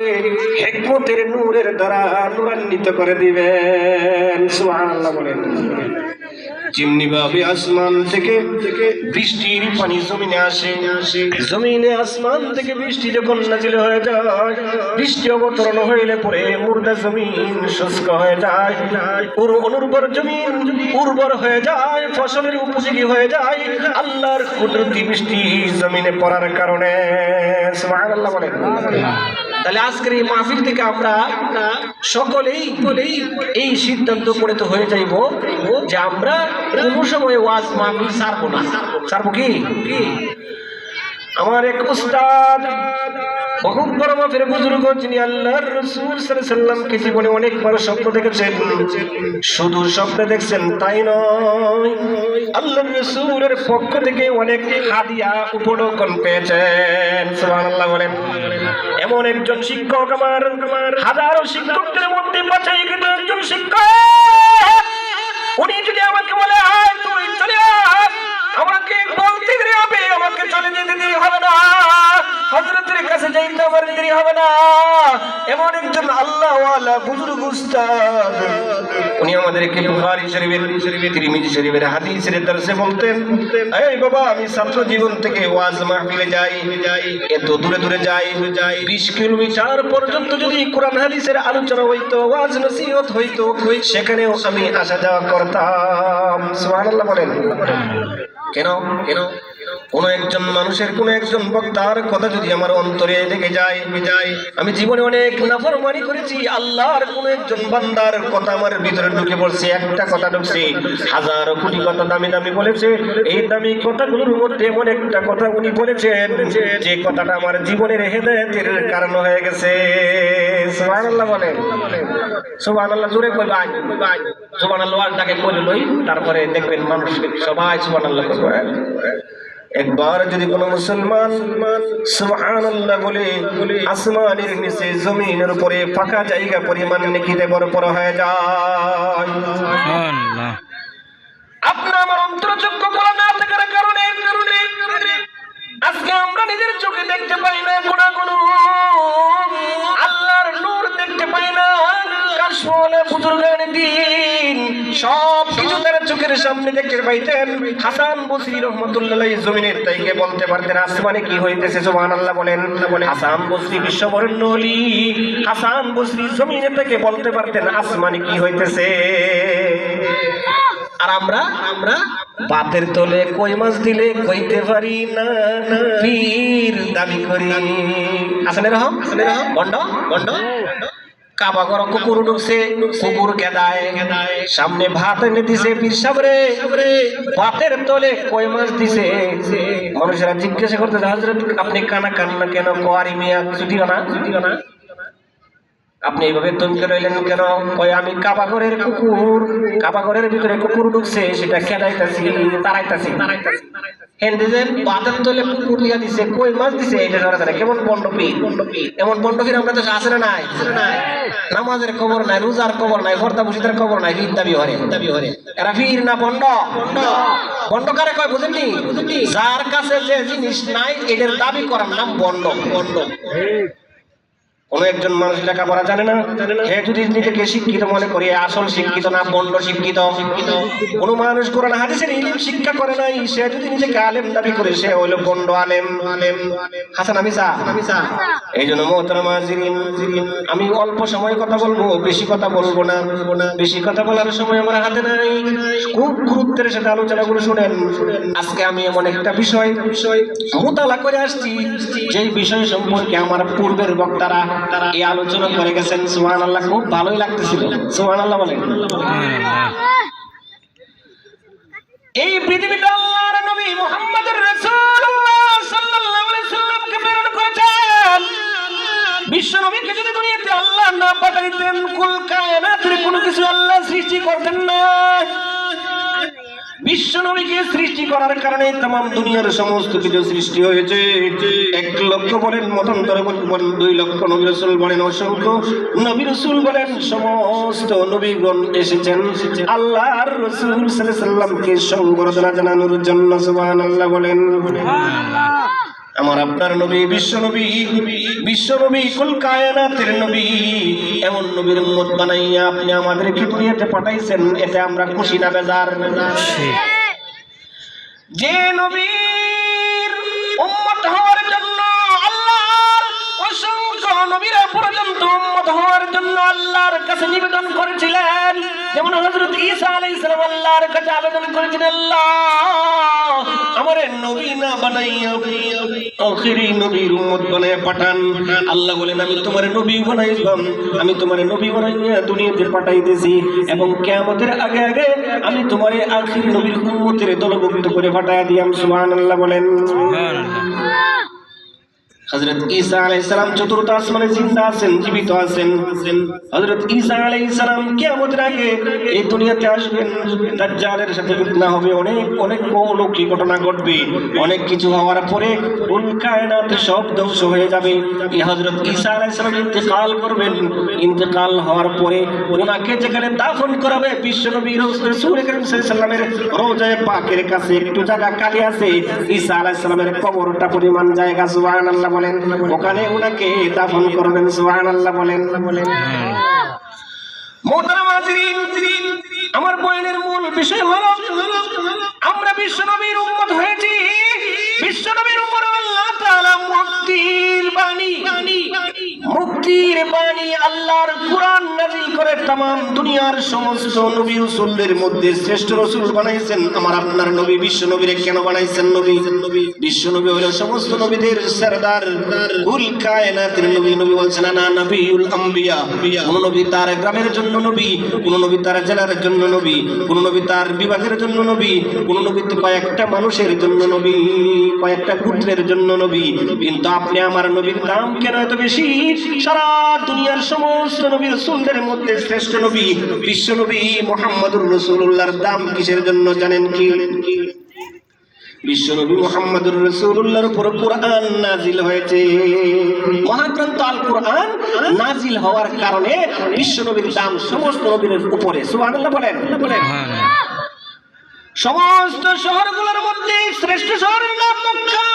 হেকমতের নূরের দ্বারা নূরান্বিত করে দিবেন। বলেন। আসমান থেকে থেকে বৃষ্টির পানি জমিনে আসে, জমিনে আসমান থেকে বৃষ্টি যখন নাজিল হয়ে যায়, বৃষ্টি অবতরণ হইলে পরে মুর্দা জমিন শুষ্ক হয়ে যায় অনুর্বর জমিন উর্বর হয়ে যায়, ফসলের উপযোগী হয়ে যায়, আল্লাহর কুদরতি বৃষ্টি জমিনে পড়ার কারণে। সুবহানাল্লাহ বলেন। তাহলে আজকের এই মাহফিল থেকে আমরা সকলেই এই সিদ্ধান্ত করে তো হয়ে যাইব যে আমরা কোনো সময় ওয়াজ মাহফিল ছাড়বো না। ছাড়বো কি? আমার এক উস্তাদ বড় মাফের বুজুর্গ যিনি আল্লাহর রসুল সাল্লামকে জীবনে অনেকবার স্বপ্ন দেখেছেন। শুধু স্বপ্ন দেখছেন, তাই নয়, আল্লাহর রসুলের পক্ষ থেকে অনেক হাদিয়া উপঢৌকন পেয়েছেন। সুবহানাল্লাহ বলেন। এমন একজন শিক্ষক আমার, হাজারো শিক্ষকদের মধ্যে বাছাইকৃত একজন শিক্ষক। উনি যদি আমাকে বলে, আয় তুই আমাকে বলতে হবে, আমাকে চলে যেতে হবে না। হজরতের কাছে যাইতে হবে না। এমন একজন আল্লাহ ওয়ালা বুজুর্গ উস্তাদ। উনি আমাদেরকে বুখারী শরীফের, তিরমিজি শরীফের হাদিসের দর্শে বলতেন, এই বাবা, আমি ছাত্র জীবন থেকে ওয়াজ মাহফিলে যাই, এত দূরে দূরে যাই যাই, বিশ কিলোমিটার পর্যন্ত যদি কোরআন হাদিসের আলোচনা হইতো, ওয়াজ নসিহত হইতো, সেখানেও আমি আসা যাওয়া করতাম। সুবহানাল্লাহ বলেন। কেন? কেন? কোন একজন মানুষের কোন একজন বক্তার কথা যদি আমার অন্তরে লেগে যায়, আমি জীবনে অনেক নাফরমানি করেছি, আল্লাহর কোন একজন বান্দার কথা আমার ভিতরে ঢুকে পড়ছে, একটা কথা ঢুকছে। হাজারো কোটি কথা দামি দামি বলেছে, এই দামি কথাগুলোর মধ্যে এমন একটা কথা উনি বলেছেন যে- যে কথাটা আমার জীবনের হেদায়েতের কারণ হয়ে গেছে। জোরে কই লই তারপরে দেখবেন মানুষ সবাই সুবহানাল্লাহ করবে। একবার যদি কোনো মুসলমান সুবহানাল্লাহ বলে আসমানের নিচে জমিনের উপরে ফাঁকা জায়গা পরিমাণ নেকিতে বড় বড় হয়ে যায়। আপনার আমার অন্তরযোগ্য বলা না থাকার কারণে কারণে আজকে আমরা নিজের চোখে দেখতে পাই না গুণাগুণ। আল্লাহর নূর দেখতে পাই না দিন। সব কিছু চোখের সামনে দেখতে পাইতেন। রহমতুল্লাহ জমিনের বলতে পারতেন কি হইতেছে? সুবহানাল্লাহ বলেন। বসরি বলতে পারতেন, আসমানে কি হইতেছে? আর আমরা আমরা বাতের তলে কই মাছ দিলে কইতে পারি? না পীর দাবি করি। এরকম? বন্ড বন্ড কাবা কুকুর ঢুকছে কুকুর গেদায়। সামনে ভাত এনে দিছে পীর সাবরে। ভাতের তলে কই মাছ দিছে? মানুষেরা জিজ্ঞাসা করতে হাজরত আপনি কানা কান্না কেন? কোয়ারি মিয়া দিও না কিছু না? আপনি এইভাবে তমকে রইলেন কেন? কই আমি কাবাগরের কুকুর। কাবাগরের ভিতরে কুকুর ঢুকছে, সেটা খেদাইতাছি দিয়া দিছে, কই মাছ দিছে, এটা কেমন আমরা আছে না নাই? নামাজের খবর নাই, রোজার খবর নাই খবর নাই হরে। না বন্ড? বন্ড কারে কয় যার কাছে যে জিনিস নাই, এদের দাবি করার নাম বন্ড বন্ড। কোন একজন মানুষ লেখা লেখাপড়া জানে না? হে যদি নিজেকে শিক্ষিত মনে করি আসল শিক্ষিত না বন্ড শিক্ষিত? কোন মানুষ কোরআন, হাদিসের ইলিম শিক্ষা করে নাই, সে যদি নিজেকে আলেম দাবি করে, সে হইল বন্ড আলেম। আলেম হাসান, আমি চা? এই জন্য আমি অল্প সময় কথা বলব, বেশি কথা বলব না। বেশি কথা বলার সময় আমার হাতে নাই। খুব গুরুত্বের সাথে আলোচনা করে শুনেন। আজকে আমি এমন একটা বিষয় বিষয়, মোতালা করে আসছি, যেই বিষয় সম্পর্কে আমার পূর্বের বক্তারা তারা এই আলোচনা করে গেছেন। সুহান আল্লাহ খুব ভালোই লাগতেছিল। সুহান আল্লাহ বলেন। এই পৃথিবীতে আল্লাহর নবী মুহাম্মদুর রাসূলুল্লাহ সাল্লাল্লাহু আলাইহি সাল্লামকে প্রেরণ করেছেন। বিশ্ব নবীকে যদি দুনিয়াতে আল্লাহ না পাঠাইতেন, কুল কায়নাতের কোনো কিছু আল্লাহ সৃষ্টি করতেন না। বিশ্ব নবীকে সৃষ্টি করার কারণে তাম দুনিয়ার সমস্ত কিছু সৃষ্টি হয়েছে। এক লক্ষ বলেন, মতন্তর বলেন দুই লক্ষ নবী রসুল বলেন, অসংখ্য নবী রসুল বলেন, সমস্ত নবীগণ এসেছেন। আল্লাহর রসুল সাল্লামকে সংবর্ধনা জানানোর জন্য সুবহানাল্লাহ বলেন। আমার আপনার নবী বিশ্ব নবী বিশ্ব নবী কুল কায়নাতের নবী। এমন নবীর উম্মত বানাইয়া আপনি আমাদেরকে দুনিয়াতে পাঠাইছেন এতে আমরা খুশি না বেজার? যে নবীর উম্মত হওয়ার জন্য আল্লাহর অসংখ্য নবীরা পর্যন্ত উম্মত হওয়ার জন্য আল্লাহর কাছে নিবেদন যেমন ঈসা আল্লাহর কাছে আবেদন করেছিলেন আল্লাহ, আমার নবী না বানাইয়া আখিরি নবীর উম্মত পাঠান। আল্লাহ বলেন, আমি তোমার নবী বানাইলাম, আমি তোমার নবী বানাইয়া দুনিয়াতে পাঠাইতেছি এবং কিয়ামতের আগে আগে আমি তোমার আখিরি নবীর উম্মতের দলভুক্ত করে পাঠাইয়া দিয়াম। সুবহানাল্লাহ বলেন। হযরত ঈসা আলাইহিস সালাম চতুর্থ আসমানে জিন্দা আছেন, জীবিত আছেন। হযরত ঈসা সালাম আগে এই দুনিয়াতে আসবেন। দাজ্জালের সাথে ফিতনা হবে, অনেক অনেক অলৌকিক ঘটনা ঘটবে। অনেক কিছু হওয়ার পরে কায়নাত সব ধ্বংস হয়ে যাবে। এই হযরত ঈসা সালাম ইন্তেকাল করবেন। ইন্তেকাল হওয়ার পরে ওনাকে যেখানে দাফন করাবে বিশ্বনবী করিম পাকের কাছে একটু জায়গা খালি আছে। ঈসা সালামের কবরটা পরিমাণ জায়গা, সুবহানাল্লাহ বলেন ওখানে ওনাকে দাফন করবেন সুবহানাল্লাহ বলেন বলেন। আমার বয়ানের মূল বিষয় হলো আমরা বিশ্বনবীর উন্মত হয়েছি। বিশ্বনবীর উপর আল্লাহ তাআলা মুক্তির বাণী মুক্তির বাণী আল্লাহর কোরআন নাযিল করে तमाम দুনিয়ার সমস্ত নবী রাসূলদের মধ্যে শ্রেষ্ঠ রাসূল বানাইছেন আমার আপনার নবী বিশ্ব নবীরে কেন বানাইছেন নবী বিশ্ব নবী হলো সমস্ত নবীদের সরদার কুল কায়নাতের নবী নবী বলছেন না নবীউল আম্বিয়া কোন নবী তার গ্রামের জন্য নবী কোন নবী তার জেলার জন্য নবী কোন নবী তার বিভাগের জন্য নবী কোন নবী তো কয়েকটা মানুষের জন্য নবী কয়েকটা গোত্রের জন্য নবী। কিন্তু আপনি আমার নবীর দাম কেন এত বেশি? সারা দুনিয়ার সমস্ত নবীর সুন্দরের মধ্যে শ্রেষ্ঠ নবী, বিশ্ব নবী মোহাম্মদুর রসুল্লাহর দাম কিসের জন্য জানেন কি? বিশ্বনবী মোহাম্মদুর রসুল্লাহর উপর কোরআন নাজিল হয়েছে। মহাগ্রন্থ আল কোরআন নাজিল হওয়ার কারণে বিশ্বনবীর দাম সমস্ত নবীর উপরে। সুবহানাল্লাহ বলেন। বলেন সমস্ত শহরগুলোর মধ্যে শ্রেষ্ঠ শহরের নাম মক্কা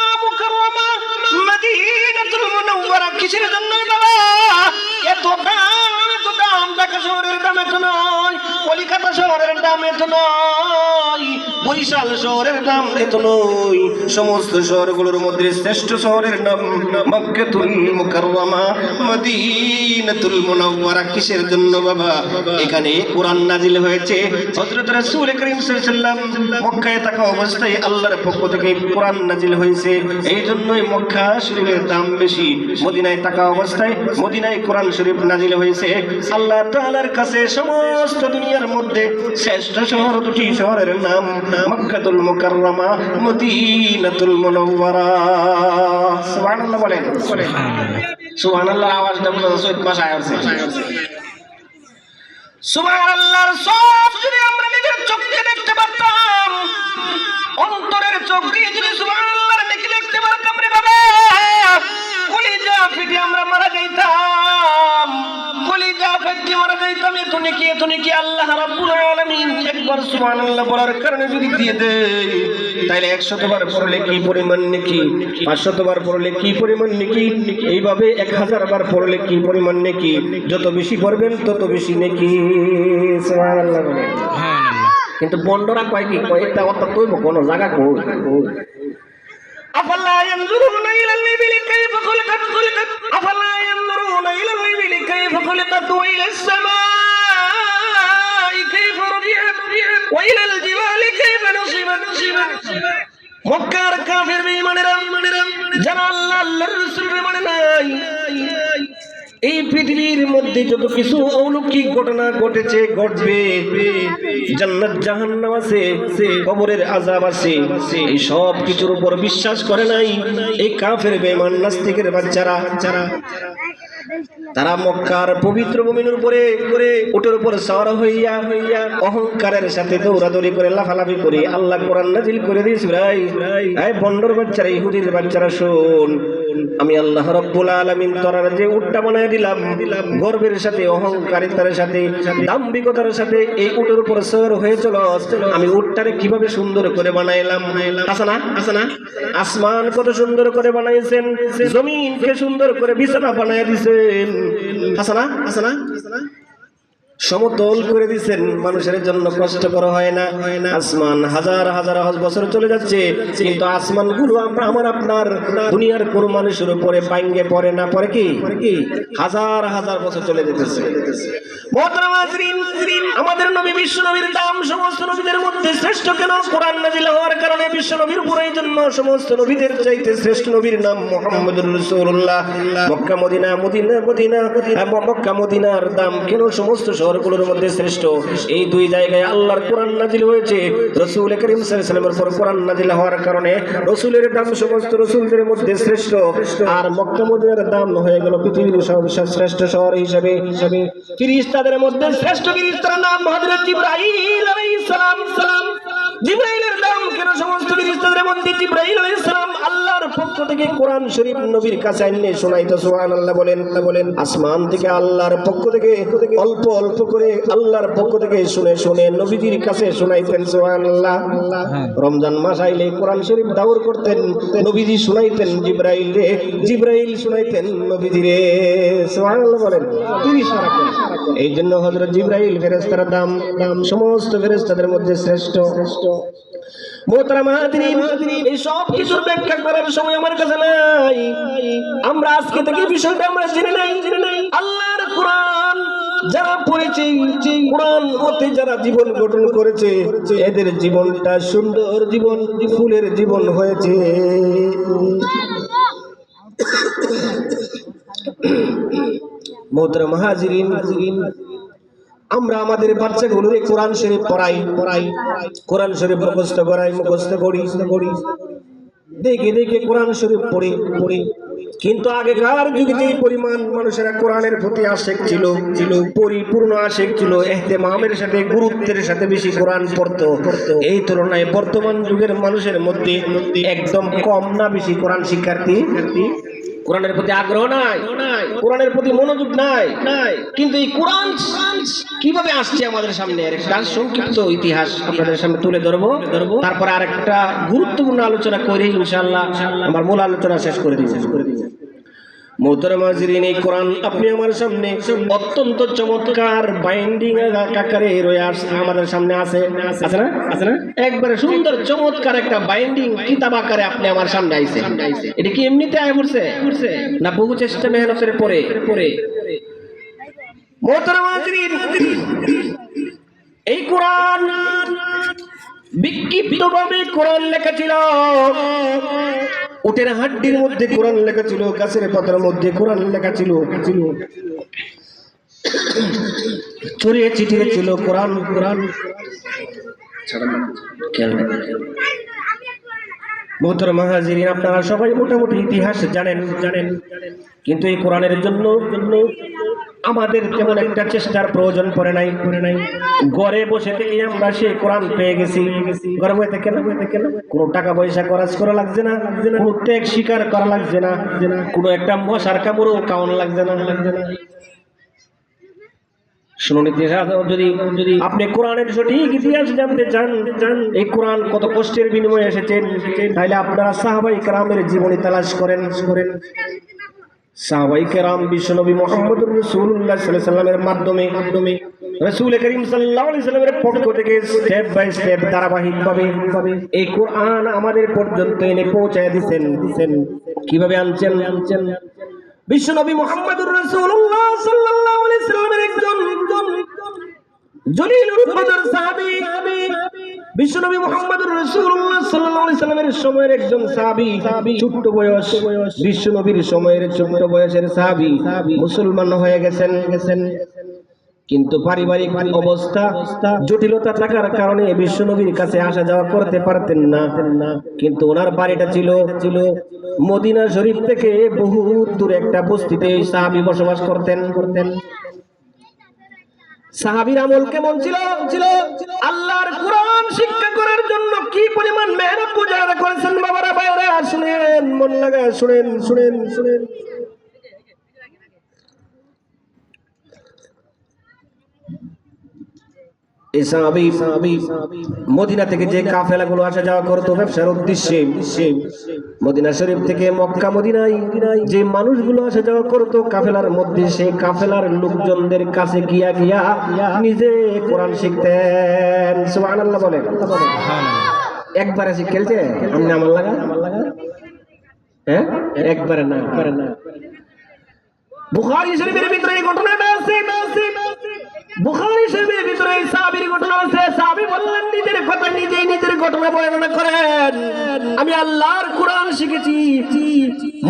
মদিনাতুল মুনাওয়ারা। কিসের জন্য এত এত শহরের দাম এত নয়, কলিকাতা শহরের দাম এত নয়, বরিশাল শহরের দাম এত নয়, সমস্ত শহরগুলোর মধ্যে শ্রেষ্ঠ শহরের নাম মক্কাতুল মুকাররমা, মদিনাতুল মুনাওয়ারা। কিসের জন্য বাবা? এখানে কোরআন নাজিল হয়েছে। হযরত রাসূল করিম সাল্লাল্লাহু আলাইহি ওয়াসাল্লাম মক্কায় থাকা অবস্থায় আল্লাহর পক্ষ থেকে কোরআন নাজিল হয়েছে। এই জন্যই মক্কা শরীফের দাম বেশি। মদিনায় থাকা অবস্থায় মদিনায় কোরআন শরীফ নাজিল হয়েছে। আল্লাহ তাআলার কাছে সমস্ত দুনিয়ার মধ্যে শ্রেষ্ঠ শহর দুটি শহরের নাম মক্কাতুল মুকাররমা মদিনাতুল মুনাওয়ারা। সুবহানাল্লাহ বলেন। সুবহানাল্লাহ। আওয়াজটা বোঝা সৈয়দ ভাষায় আছে সুবহানাল্লাহর সব যদি আমরা নিজের চোখে দেখতে পারতাম অন্তরের চোখ দিয়ে যদি সুবহানাল্লাহর নেকি দেখতে পারতাম রে বাবা কলিজা ফেটে আমরা মারা যাইতাম। কলিজা ফেটে মারা যাইতাম এত নেকি এত নেকি আল্লাহ রাব্বুল আলামিন একবার সুবহানাল্লাহ বলার কারণে যদি দিয়ে দেয় তাহলে একশতবার পড়লে কি পরিমাণ নেকি? পড়লে কি পরিমাণ নেকি? এইভাবে এক হাজার বার পড়লে কি পরিমাণ নেকি? যত বেশি পড়বেন তত বেশি নেকি। সুবহানাল্লাহ বলেন কিন্তু বন্ডরা কয় কি কয় এটা অত কোন জায়গা কই? أفلا ينظرون إلى الإبل كيف خلقت خلقت أفلا ينظرون إلى الإبل كيف خلقت وإلى السماء كيف رفعت وإلى الجبال كيف نصبت نصبت মক্কার কাফের বেঈমানেরা যারা আল্লাহ আল্লাহর রাসূলের মানে নাই এই পৃথিবীর মধ্যে যত কিছু অলৌকিক ঘটনা ঘটেছে, ঘটবে, জান্নাত, জাহান্নাম আছে, কবরের আযাব আছে, এই সব কিছুর উপর বিশ্বাস করে নাই এই কাফের, বেঈমান, নাস্তিকের বাচ্চারা। তারা মক্কার পবিত্র ভূমির উপরে করে ওটার উপর সওয়ার হইয়া হইয়া অহংকারের সাথে দৌড়াদৌড়ি করে, লাফালাফি করে আল্লাহ কোরআন নাজিল করে দিয়েছে ভাই। এই বন্ডর বাচ্চারা, ইহুদির বাচ্চারা, শোন। আমি আল্লাহ রব্বুল আলামিন তোরার যে উটটা বানায় দিলাম, গর্বের সাথে, অহংকারিতার সাথে, দাম্ভিকতার সাথে এই উটের উপর সর হয়ে চলো। আমি উটটারে কীভাবে সুন্দর করে বানাইলাম? আছে না? না? আসমান কত সুন্দর করে বানাইছেন, জমিনকে সুন্দর করে বিছানা বানায় দিছেন। আছে না? আছে না? সমতল করে দিচ্ছেন মানুষের জন্য কষ্টকর হয় না। আসমান হাজার হাজার বছর চলে যাচ্ছে। কিন্তু আসমানগুলো আমরা আমার আপনার দুনিয়ার কোন মানুষের উপরে পাইঙ্গে পড়ে না। পড়ে কি? হাজার হাজার বছর চলে যেতেছে। আমাদের নবী, বিশ্ব নবীর দাম সমস্ত নবীদের মধ্যে শ্রেষ্ঠ কেন? কোরআন নাজিল হওয়ার কারণে বিশ্ব নবীর উপরে জন্য সমস্ত নবীদের চাইতে শ্রেষ্ঠ নবীর নাম মোহাম্মদুর রাসূলুল্লাহ। Mecca, Medina Medina Medina Mecca, মদিনার দাম কেন? সমস্ত শহরগুলোর মধ্যে শ্রেষ্ঠ। এই দুই জায়গায় আল্লাহর কোরআন নাজিল হয়েছে। রসুল করিম সাল্লামের পর কোরআন নাজিল হওয়ার কারণে রসুলের দাম সমস্ত রসুলদের মধ্যে শ্রেষ্ঠ। আর মক্কামুদের দাম হয়ে গেল পৃথিবীর শ্রেষ্ঠ শহর হিসাবে। হিসাবে ফিরিস্তাদের মধ্যে শ্রেষ্ঠ ফিরিস্তার নাম হজরত ইব্রাহিম আলাইহিস সালাম সালাম। জিবরাইলের দাম কেন সমস্ত ফিরিস্তাদের মধ্যে জিবরাইল আলাইহিস সালাম আল্লাহর পক্ষ থেকে কোরআন শরীফ নবীর কাছে আনলে শোনাইতো সুবহানাল্লাহ বলেন বলেন আসমান থেকে আল্লাহর পক্ষ থেকে অল্প অল্প করে আল্লাহর পক্ষ থেকে শুনে শুনে নবীজির কাছে শোনাইতেন সুবহানাল্লাহ। রমজান মাস আইলে কোরআন শরীফ দাউর করতেন নবীজি শুনাইতেন জিবরাইল রে জিবরাইল শুনাইতেন নবীজি রে সুবহানাল্লাহ বলেন। এই জন্য হযরত জিবরাইল ফেরেশতার দাম দাম সমস্ত ফেরেস্তাদের মধ্যে শ্রেষ্ঠ। শ্রেষ্ঠ সব ব্যাখ্যা করার সময় আমার কাছে আমরা আজকে থেকে বিষয়টা আমরা জেনে নাই। জেনে নাই আল্লাহর যারা পড়েছে যারা জীবন গঠন করেছে, এদের জীবনটা সুন্দর জীবন, ফুলের জীবন হয়েছে। মোহতারাম হাজিরিন হাজিরিন আমরা আমাদের বাচ্চাগুলোরে কোরআন শরীফ পড়াই। পড়াই কোরআন শরীফ মুখস্থ করাই, মুখস্থ করি। করি দেখে দেখে কোরআন শরীফ পড়ি। পড়ি কিন্তু আগেকার যুগে যে পরিমাণ মানুষেরা কোরআনের প্রতি আশেক ছিল ছিল পরিপূর্ণ আশেক ছিল, এহতেমামের সাথে, গুরুত্বের সাথে বেশি কোরআন পড়তো। এই তুলনায় বর্তমান যুগের মানুষের মধ্যে একদম কম না বেশি কোরআন শিক্ষার্থী। কোরআনের প্রতি আগ্রহ নাই। কোরআনের প্রতি মনোযোগ নাই। কিন্তু এই কোরআন কীভাবে আসছে আমাদের সামনে? তার সংক্ষিপ্ত ইতিহাস আপনাদের সামনে তুলে ধরবো। ধরবো তারপরে আরেকটা গুরুত্বপূর্ণ আলোচনা করে ইনশাল্লাহ আমার মূল আলোচনা শেষ করে দিব শেষ করে দিব। মোহতারাম হাজিরিন এই কোরআন আপনি আমার সামনে অত্যন্ত চমৎকার বাইন্ডিং আমাদের সামনে আছে। না? আছে না? একবারে সুন্দর, চমৎকার একটা বাইন্ডিং আপনি আমার সামনে এটা কি এমনিতে আয় না পরে? এই কোরআন বিক্ষিপ্ত ভাবে কোরআন লেখা ছিল। উটের হাড্ডির মধ্যে কোরআন লেখা ছিল, গাছের পাতার মধ্যে কোরআন লেখা ছিল। ছিল ছড়িয়ে ছিল কোরআন কোরআন। মোহতর মাহাজিরিন, আপনারা সবাই মোটামুটি ইতিহাস জানেন জানেন। কিন্তু এই কোরআনের জন্য জন্য আমাদের তেমন একটা চেষ্টার প্রয়োজন পড়ে নাই। পড়ে নাই ঘরে বসে থেকে আমরা সে কোরআন পেয়ে গেছি। ঘরে বসে বসে কেন কোনো টাকা পয়সা খরচ করা লাগছে না। কোনো ত্যাগ স্বীকার করা লাগছে না। কোনো একটা মশার কামড়ও কাউন লাগছে না লাগছে না। এই কোরআন রসুল্লাহ সাল্লাহ আমাদের পর্যন্ত এনে পৌঁছায় দিচ্ছেন দিচ্ছেন কীভাবে আনছেন? আনছেন বিশ্বনবী মোহাম্মদুর রাসূলুল্লাহ সাল্লাল্লাহু আলাইহি সাল্লামের একজন একজন বয়স, বিশ্বনবীর সময়ের বয়সের মুসলমান হয়ে গেছেন। কিন্তু পারিবারিক অবস্থা, জটিলতা থাকার কারণে বিশ্বনবীর কাছে আসা যাওয়া করতে পারতেন না। কিন্তু ওনার বাড়িটা ছিল ছিল মদিনা শরীফ থেকে বহু দূরে একটা বস্তিতে সাহাবী বসবাস করতেন করতেন। সাহাবীর আমল কেমন ছিল? ছিল আল্লাহর কোরআন শিক্ষা করার জন্য কি পরিমাণ মেহনত মুজাহাদা করেছেন? বাবারা বাইরে শুনেন, মন লাগায় শুনেন শুনেন শুনেন। মদিনা থেকে যে আসা যাওয়া করতো, ব্যবসার উদ্দেশ্যে। মদিনা শরীফ থেকে মক্কা যে মানুষগুলো আসা যাওয়া করতো, কাফেলার মধ্যে সেই কাফেলার লোকজনদের কাছে গিয়া গিয়া নিজে কোরআন শিখতেন। বলেন। একবারে শিখেলছে আপনি আমার লাগা? হ্যাঁ? একবারে না একবারে না। বুখারী শরীফের ভিতরে এই ঘটনাটা আছে। বুখারী শরীফের আমি আল্লাহর কোরআন শিখেছি।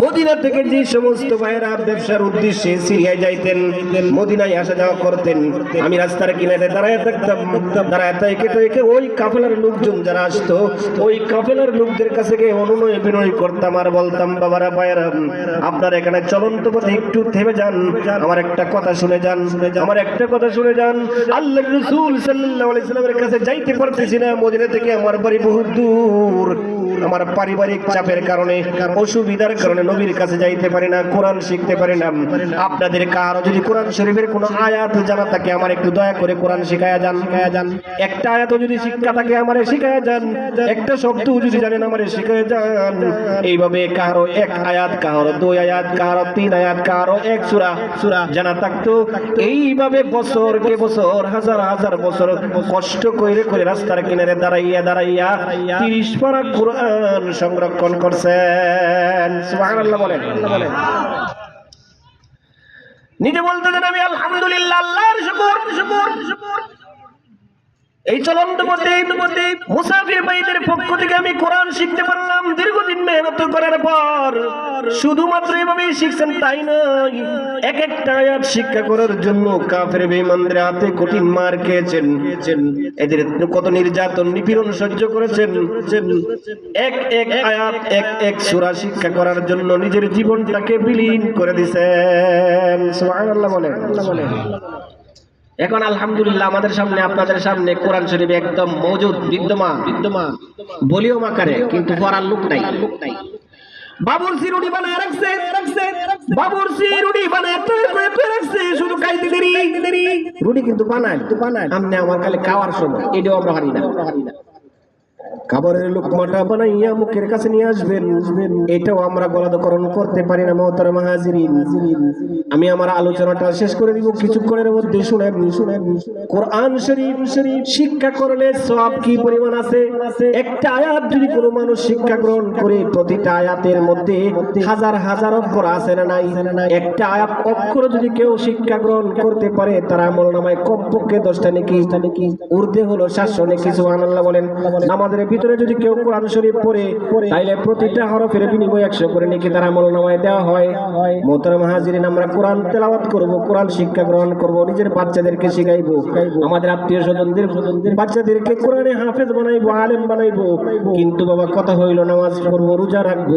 মদিনা থেকে যে সমস্ত ভাইয়েরা ব্যবসার উদ্দেশ্যে সিরিয়ায় যাইতেন, মদিনায় আসা যাওয়া করতেন, আমি রাস্তার কিনারে দাঁড়ায় থাকতাম, দাঁড়ায় থেকে থেকে ওই কাফেলার লোকজন যারা আসতো, ওই কাফেলার লোকদের কাছে গিয়ে অনুনয় বিনয় করতাম আর বলতাম, বাবারা, ভাইয়েরা, আপনার এখানে চলন্ত পথে একটু থেমে যান, আমার একটা কথা শুনে যান, আমার একটা কথা শুনে যান আল্লাহ রসুল সাল্লাল্লাহু আলাইহি সাল্লামের কাছে যাইতে পারতেছি না, মদিনা থেকে আমার বাড়ি বহু দূর, আমার পারিবারিক চাপের কারণে, অসুবিধার কারণে নবীর কাছে যাইতে পারি না, কোরআন শিখতে পারি না। আপনাদের কারও যদি কোরআন শরীফের কোনো আয়াত জানা থাকে, আমার একটু দয়া করে কোরআন শিখায়া যান। শিখায়া যান একটা আয়াত যদি শিক্ষা থাকে, আমারে শিখায়া যান। একটা শব্দ যদি জানেন, আমারে শিখায়া যান। এইভাবে কারও এক আয়াত, কারও দুই আয়াত, কারও তিন আয়াত, কারও এক সূরা সূরা জানা থাকতো। এইভাবে বছর কে বছর, হাজার হাজার বছর কষ্ট করে করে রাস্তার কিনারে দাঁড়াইয়া দাঁড়াইয়া তিরিশ পারা কোরআন সংরক্ষণ করছেন। সুবহানাল্লাহ বলেন। নিজে বলতে দেন আমি আলহামদুলিল্লাহ আল্লাহর শুকর। শুকর শুকর। এই চলন্ত পথে মুসাফির ভাইদের পক্ষ থেকে আমি কোরআন শিখতে পারলাম, দীর্ঘদিন মেহনত করার পর শুধুমাত্র এভাবেই শিখছেন, তাই নয়, এক একটা আয়াত শিক্ষা করার জন্য কাফের বেঈমানদের হাতে কঠিন মার খেয়েছেন। এদের কত নির্যাতন, নিপীড়ন সহ্য করেছেন। এক এক আয়াত, এক এক সূরা শিক্ষা করার জন্য নিজের জীবনটাকে বিলীন করে দিয়েছেন সুবহানাল্লাহ বলেন। এখন আলহামদুলিল্লাহ আমাদের সামনে আপনাদের সামনে কোরআন শরীফ একদম মজুদ বিদ্যমান বিদ্যমান। বলিও মাকারে কিন্তু পড়ার লোক নাই। লোক নাই বাবুর সিরুডি বানায় রাখছে রাখছে বাবুর সিরুডি বানায় তৈরি করে রাখছে শুধু খাইতে দেরি। দেরি রুটি কিন্তু বানায় তো বানায়। আমার খালি খাওয়ার সময় এটাও আমরা হারি না হারি না। বানাইয়া মুখের কাছে নিয়ে আসবেন। এটাও আমরা করতে পারি না, মহতারামা হাজিরিন। আমি আমার আলোচনাটা শেষ করে দিব, কিছুক্ষণের মধ্যে শুনেন। শুনেন কোরআন শরীফ শরীফ শিক্ষা করলে সব কি পরিমাণ আছে? একটা আয়াত যদি কোনো মানুষ শিক্ষা গ্রহণ করে, প্রতিটা আয়াতের মধ্যে হাজার হাজার অক্ষর আছে না নাই? একটা আয়াত অক্ষর যদি কেউ শিক্ষা গ্রহণ করতে পারে, তার আমল নামায় কমপক্ষে দশটা নাকি। ঊর্ধ্বে হলো সাতশো নাকি সুবহানাল্লাহ বলেন। আমাদের ভিতরে যদি কেউ কোরআন শরীফ পড়ে তাইলে প্রতিটা হরফের বিনিময় একশো করে নেকি আমল নামায় দেওয়া হয়। মোতার মাহাজিরিন আমরা কোরআন তেলাওয়াত করব কোরআন শিক্ষা গ্রহণ করব নিজের বাচ্চাদেরকে শিখাইব আমাদের আত্মীয় স্বজনদের বাচ্চাদেরকে কোরআনে হাফেজ বানাইবো আলেম বানাইবো। কিন্তু বাবা কথা হইল নামাজ পড়ব রোজা রাখব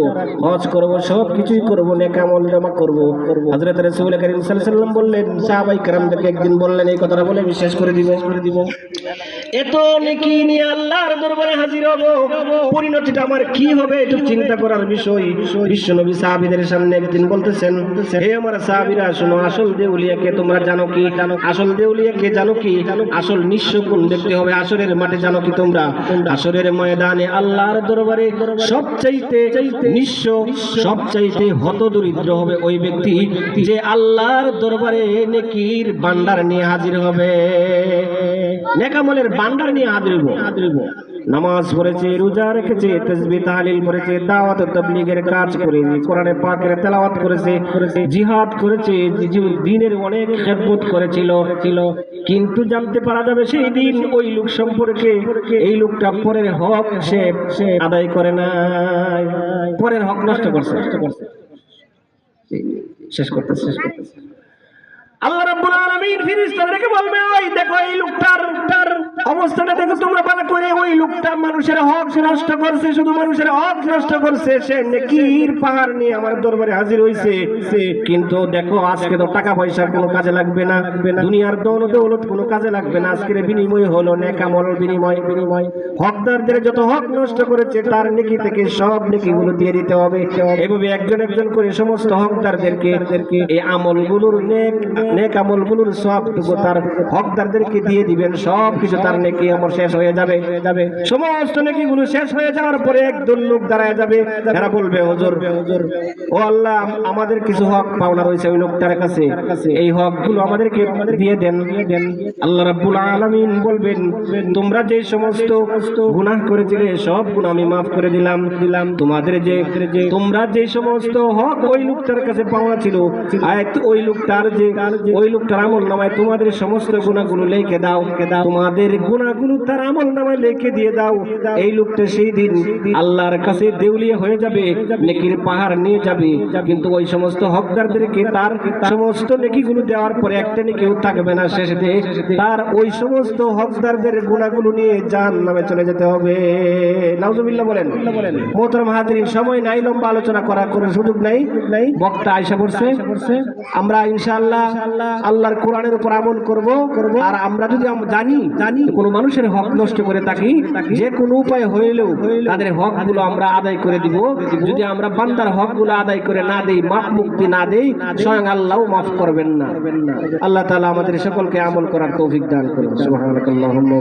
হজ করব সব কিছুই করব নেকামল জমা করব। হজরত রসুল করিম সাল্লাম বললেন সাহাবাই কারামদেরকে একদিন বললেন এই কথাটা বলে বিশ্বাস করে দিব। করে দিব। এত নেকি নিয়ে আল্লাহর দরবারে হাজির হব পরিণতিটা আমার কি হবে একটু চিন্তা করার বিষয়। বিশ্ব নবী সাহাবীদের সামনে একদিন বলতেছেন, হে আমার সাহাবীরা, শোনো, আসল দেউলিয়াকে তোমরা জানো কি? জানো আসল দেউলিয়াকে জানো কি? আসল নিঃস্ব কোন ব্যক্তি হবে? আসরের মাঠে জানো কি তোমরা? আসরের ময়দানে আল্লাহর দরবারে সবচাইতে নিঃস্ব, সবচাইতে হত দরিদ্র হবে ওই ব্যক্তি যে আল্লাহর দরবারে নেকির ভান্ডার নিয়ে হাজির হবে। নেকামলের ভান্ডার নিয়ে হাজির হইব। নামাজ পড়েছে, রোজা রেখেছে, তসবিহ, তাহলিল করেছে দাওয়াত, তাবলীগের কাজ করেছে, কোরআনে পাকের তেলাওয়াত করেছে, জিহাদ করেছে দিনের অনেক খেদমত করেছিল। ছিল কিন্তু জানতে পারা যাবে সেই দিন ওই লোক সম্পর্কে, এই লোকটা পরের হক সে আদায় করে নাই। পরের হক নষ্ট করছে। নষ্ট করছে শেষ করতে শেষ করতে আল্লাহ রাব্বুল আলামিন ফেরেশতাদেরকে বলবে, ওই দেখো এই লোকটার, তার অবস্থাটা দেখো, তোমরা ভালো করে ওই লোকটা মানুষের হক নষ্ট করছে, শুধু মানুষের হক নষ্ট করছে, সে নেকির পাহাড় নিয়ে আমার দরবারে হাজির হয়েছে কিন্তু দেখো, আজকে তো টাকা পয়সা কোনো কাজে লাগবে না। দুনিয়ার দৌল দৌলত কোনো কাজে লাগবে না। আজকের বিনিময় হলো নেকামল বিনিময় বিনিময়। হকদারদের যত হক নষ্ট করেছে, তার নেকি থেকে সব নেকিগুলো দিয়ে দিতে হবে। এভাবে একজন একজন করে সমস্ত হকদারদেরকে, এই আমলগুলোর নেক নেক আমলগুলোর সবটুকু তার হকদারদেরকে দিয়ে দিবেন সব কিছু তার নেকি আমল শেষ হয়ে যাবে যাবে। সমস্ত নেকিগুলো শেষ হয়ে যাওয়ার পরে একজন লোক দাঁড়ায় যাবে এরা বলবে, হুজুর, ও আল্লাহ, আমাদের কিছু হক পাওনা রয়েছে ওই লোকটার কাছে। এই হকগুলো আমাদেরকে দিয়ে দেন দেন। আল্লাহ রাব্বুল আলামিন বলবেন, তোমরা যে সমস্ত গুনাহ করেছিলে, সব গুনাহ আমি মাফ করে দিলাম। দিলাম তোমাদের যে, তোমরা যে সমস্ত হক ওই লোকটার কাছে পাওনা ছিল ওই লোকটার যে, ওই লোকটার আমল নামায় তোমাদের সমস্ত গুণাগুলো লিখে দাও। তোমাদের গুণাগুলো তার আমল নামায় লিখে দিয়ে দাও। এই লোকটা সেই দিন আল্লাহর কাছে দেউলিয়া হয়ে যাবে, নেকির পাহাড় নিয়ে যাবে। কিন্তু ওই সমস্ত হকদারদেরকে তার সমস্ত নেকিগুলো দেওয়ার পরে একটা নেকিও থাকবে না শেষে। দিয়ে তার ওই সমস্ত হকদারদের গুণাগুলো নিয়ে জান নামে চলে যেতে হবে। নাউজুবিল্লাহ বলেন, মোহতরম হাজির সময় নাই, লম্বা আলোচনা করার কোনো সুযোগ নাই। নাই বক্তা আয়সা পড়ছে। আমরা ইনশাআল্লাহ আল্লাহর কোরআনের উপর আমল করব। আর আমরা যদি জানি জানি কোনো মানুষের হক নষ্ট করে থাকি, যে কোনো উপায় হইলেও তাদের হকগুলো আমরা আদায় করে দিব। যদি আমরা বান্দার হকগুলো আদায় করে না দেই মাফ মুক্তি না দেই, স্বয়ং আল্লাহ মাফ করবেন না। আল্লাহ তাআলা আমাদের সকলকে আমল করার তৌফিক দান করুন। সুবহানাকাল্লাহুম্মা